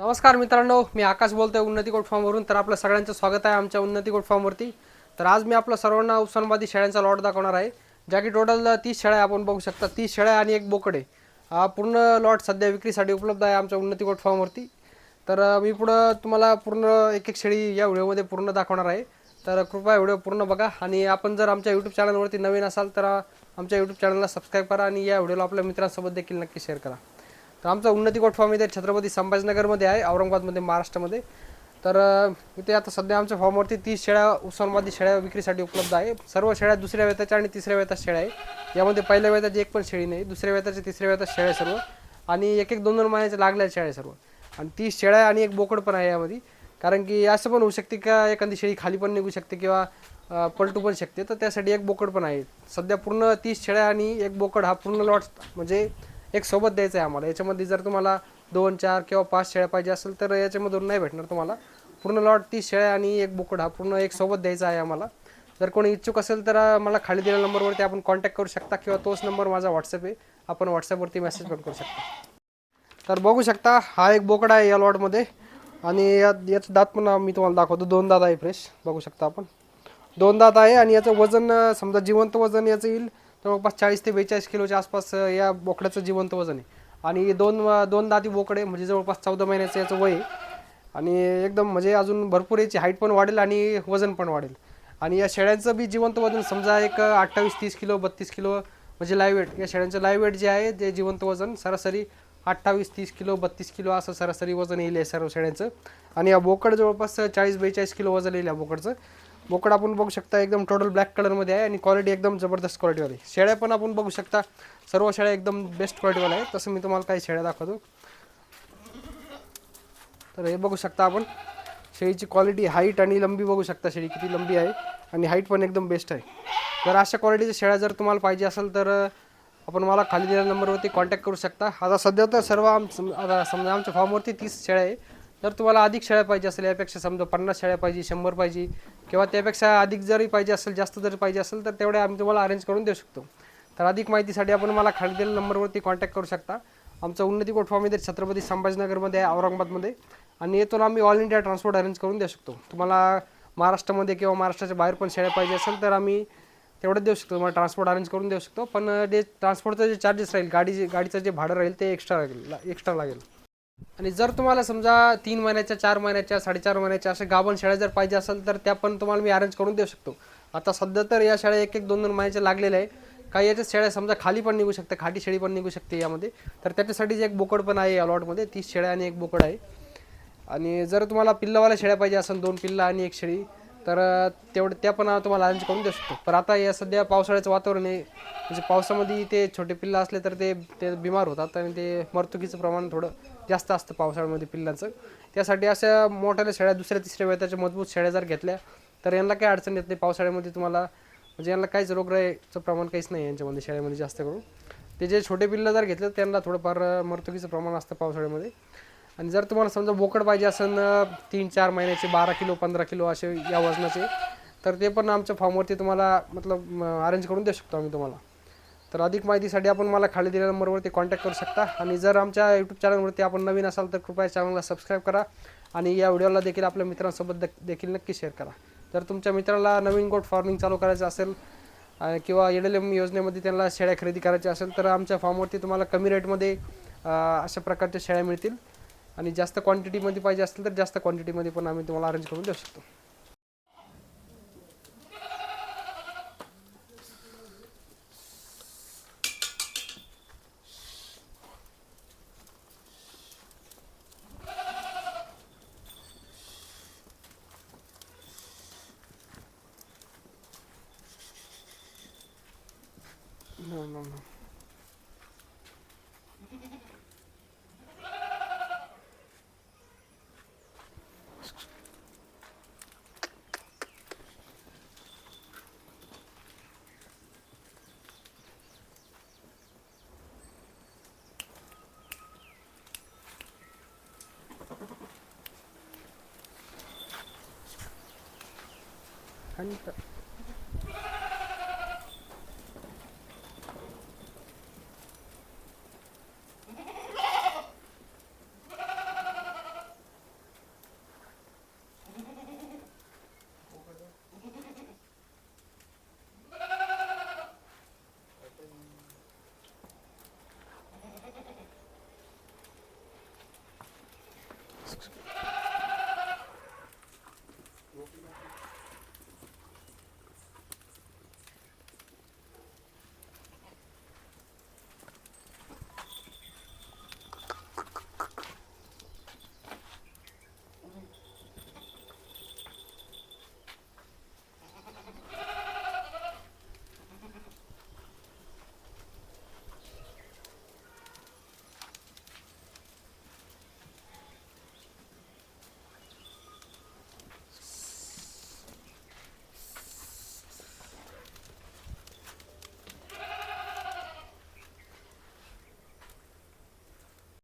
नमस्कार मित्रांनो मी आकाश बोलतोय उन्नती गोट फॉर्मवरून तर आपलं सगळ्यांचं स्वागत आहे आमच्या उन्नती गोट फॉर्मवरती तर आज मी आपलं सर्वांना उस्मानबादी शेळ्यांचा लॉट दाखवणार आहे ज्या की टोटल तीस शेळ्या आपण बघू शकता. तीस शेळ्या आणि एक बोकडे. हा पूर्ण लॉट सध्या विक्रीसाठी उपलब्ध आहे आमच्या उन्नती गोट फॉर्मवरती तर मी पुढं तुम्हाला पूर्ण एक एक शेळी या व्हिडिओमध्ये पूर्ण दाखवणार आहे. तर कृपया व्हिडिओ पूर्ण बघा. आणि आपण जर आमच्या यूट्यूब चॅनलवरती नवीन असाल तर आमच्या यूट्यूब चॅनलला सबस्क्राईब करा आणि या व्हिडिओला आपल्या मित्रांसोबत देखील नक्की शेअर करा. तर आमचा उन्नती गोट फॉर्म इथे छत्रपती संभाजीनगरमध्ये आहे औरंगाबादमध्ये महाराष्ट्रामध्ये. तर इथे आता सध्या आमच्या फॉर्मवरती तीस शेळ्या उस्मानाबादी शेळ्या विक्रीसाठी उपलब्ध आहे. सर्व शेळ्या दुसऱ्या वेताच्या आणि तिसऱ्या वेतात शेळ्या आहे. यामध्ये पहिल्या वेताची एक पण शेळी नाही दुसऱ्या वेताच्या तिसऱ्या वेतात शेळ्या सर्व. आणि एक एक दोन दोन महिन्याच्या लागल्या शेळ्या सर्व. आणि तीस शेळ्या आणि एक बोकड पण आहे यामध्ये. कारण की असं पण होऊ शकते का एखादी शेळी खाली पण निघू शकते किंवा पलटू पण शकते. तर त्यासाठी एक बोकड पण आहे. सध्या पूर्ण तीस शेळ्या आणि एक बोकड हा पूर्ण लॉट म्हणजे एक सोबत द्यायचं आहे आम्हाला. याच्यामध्ये जर तुम्हाला दोन चार किंवा पाच शेळ्या पाहिजे असेल तर याच्यामधून नाही भेटणार तुम्हाला. पूर्ण लॉट तीस शेळ्या आणि एक बुकड. हा पूर्ण एक सोबत द्यायचा आहे आम्हाला. जर कोणी इच्छुक असेल तर मला खाली दिलेल्या नंबरवरती आपण कॉन्टॅक्ट करू शकता किंवा तोच नंबर माझा व्हॉट्सअप आहे. आपण व्हॉट्सअपवरती मेसेज पण करू शकता. तर बघू शकता हा एक बोकडा आहे या लॉटमध्ये आणि यात याचं दात पण मी तुम्हाला दाखवतो. दोन दात आहे फ्रेश बघू शकता आपण. दोन दात आहे आणि याचं वजन समजा जिवंत वजन याचं येईल जवळपास चाळीस ते बेचाळीस किलोच्या आसपास या बोकड्याचं जिवंत वजन आहे. आणि दोन दोन दाती बोकडे म्हणजे जवळपास चौदा महिन्याचं याचं वय आहे. आणि एकदम म्हणजे अजून भरपूर याची हाईट पण वाढेल आणि वजन पण वाढेल. आणि या शेळ्यांचं बी जिवंत वजन समजा एक अठ्ठावीस तीस किलो बत्तीस किलो म्हणजे लाईव्ह वेट या शेळ्यांचं लाईव्ह वेट जे आहे ते जिवंत वजन सरासरी अठ्ठावीस तीस किलो बत्तीस किलो असं सरासरी वजन येईल या सर्व शेळ्यांचं. आणि या बोकड जवळपास चाळीस बेचाळीस किलो वजन येईल या बोकडचं. बोकड आपण बघू शकता एकदम टोटल ब्लॅक कलरमध्ये आहे आणि क्वालिटी एकदम जबरदस्त क्वालिटीवाली शेळ्या पण आपण बघू शकता. सर्व शेळ्या एकदम बेस्ट क्वालिटीवाल्या आहे तसं मी तुम्हाला काही शेळ्या दाखवतो. तर हे बघू शकता आपण. शेळीची क्वालिटी हाईट आणि लंबी बघू शकता शेळी किती लंबी आहे आणि हाईट पण एकदम बेस्ट आहे. जर अशा क्वालिटीच्या शेळ्या जर तुम्हाला पाहिजे असेल तर आपण मला खाली दिलेल्या नंबरवरती कॉन्टॅक्ट करू शकता. आता सध्या तर सर्व आम आता समजा आमच्या फॉर्मवरती तीस शेळ्या आहे. जर तुम्हाला अधिक शेळ्या पाहिजे असेल यापेक्षा समजा पन्नास शेळ्या पाहिजे शंभर पाहिजे किंवा त्यापेक्षा अधिक जरी पाहिजे असेल जास्त जरी पाहिजे असेल तर तेवढ्या आम्ही तुम्हाला अरेंज करून देऊ शकतो. तर अधिक माहितीसाठी आपण मला खाली दिलेल्या नंबरवरती कॉन्टॅक्ट करू शकता. आमचा उन्नती गोठवामध्ये छत्रपती संभाजीनगरमध्ये आहे औरंगाबादमध्ये. आणि येथून आम्ही ऑल इंडिया ट्रान्सपोर्ट अरेंज करून देऊ शकतो. तुम्हाला महाराष्ट्रामध्ये किंवा महाराष्ट्राच्या बाहेर पण शेळ्या पाहिजे असेल तर आम्ही तेवढं देऊ शकतो. तुम्हाला ट्रान्सपोर्ट अरेंज करून देऊ शकतो. पण जे ट्रान्सपोर्टचं जे चार्जेस राहील गाडी गाडीचं जे भाडं राहील ते एक्स्ट्रा लागेल एक्स्ट्रा लागेल. आणि जर तुम्हाला समजा तीन महिन्याच्या चार महिन्याच्या साडेचार महिन्याच्या अशा गाभण शाळा जर पाहिजे असेल तर त्या पण तुम्हाला मी अरेंज करून देऊ शकतो. आता सध्या तर या शाळा एक एक दोन दोन महिन्याच्या लागलेल्या आहे काही याच्या शेळ्या समजा खाली पण निघू शकते खाटी शेळी पण निघू शकते यामध्ये. तर त्याच्यासाठी एक बोकड पण आहे या लॉटमध्ये तीस शेळ्या आणि एक बोकड आहे. आणि जर तुम्हाला पिल्लवाल्या शेळ्या पाहिजे असेल दोन पिल्ला आणि एक शेळी तर तेवढं त्या पण तुम्हाला अरेंज करून देऊ शकतो. पण आता या सध्या पावसाळ्याचं वातावरण आहे. म्हणजे पावसामध्ये ते छोटे पिल्लं असले तर ते ते बिमार होतात आणि ते मर्तुकीचं प्रमाण थोडं जास्त असतं पावसाळ्यामध्ये पिल्लांचं. त्यासाठी अशा मोठ्या शेळ्या दुसऱ्या तिसऱ्या वेताच्या मजबूत शेळ्या जर घेतल्या तर यांना काही अडचण येत नाही. पावसाळ्यामध्ये तुम्हाला म्हणजे यांना काहीच रोगराईचं प्रमाण काहीच नाही यांच्यामध्ये शेळ्यामध्ये जास्त करून. ते जे छोटे पिल्लं जर घेतलं त्यांना थोडंफार मर्तुकीचं प्रमाण असतं पावसाळ्यामध्ये. आणि जर तुम्हाला समजा बोकड पाहिजे असेल तीन चार महिन्याचे बारा किलो पंधरा किलो असे या वजनाचे तर ते पण आमच्या फॉर्मवरती तुम्हाला मतलब अरेंज करून देऊ शकतो आम्ही तुम्हाला. तर अधिक माहितीसाठी आपण मला खाली दिलेल्या नंबरवरती कॉन्टॅक्ट करू शकता. आणि जर आमच्या यूट्यूब चॅनलवरती आपण नवीन असाल तर कृपया चॅनलला सबस्क्राईब करा. आणि या व्हिडिओला देखील आपल्या मित्रांसोबत दे- देखील नक्की शेअर करा. जर तुमच्या मित्राला नवीन गोट फार्मिंग चालू करायचं असेल किंवा एड एल एम योजनेमध्ये त्यांना शेळ्या खरेदी करायच्या असेल तर आमच्या फॉर्मवरती तुम्हाला कमी रेटमध्ये अशा प्रकारच्या शेळ्या मिळतील. आणि जास्त क्वांटिटीमध्ये पाहिजे असेल तर जास्त क्वांटिटीमध्ये पण आम्ही तुम्हाला अरेंज करून देऊ शकतो No, no, no. カニか。Thanks.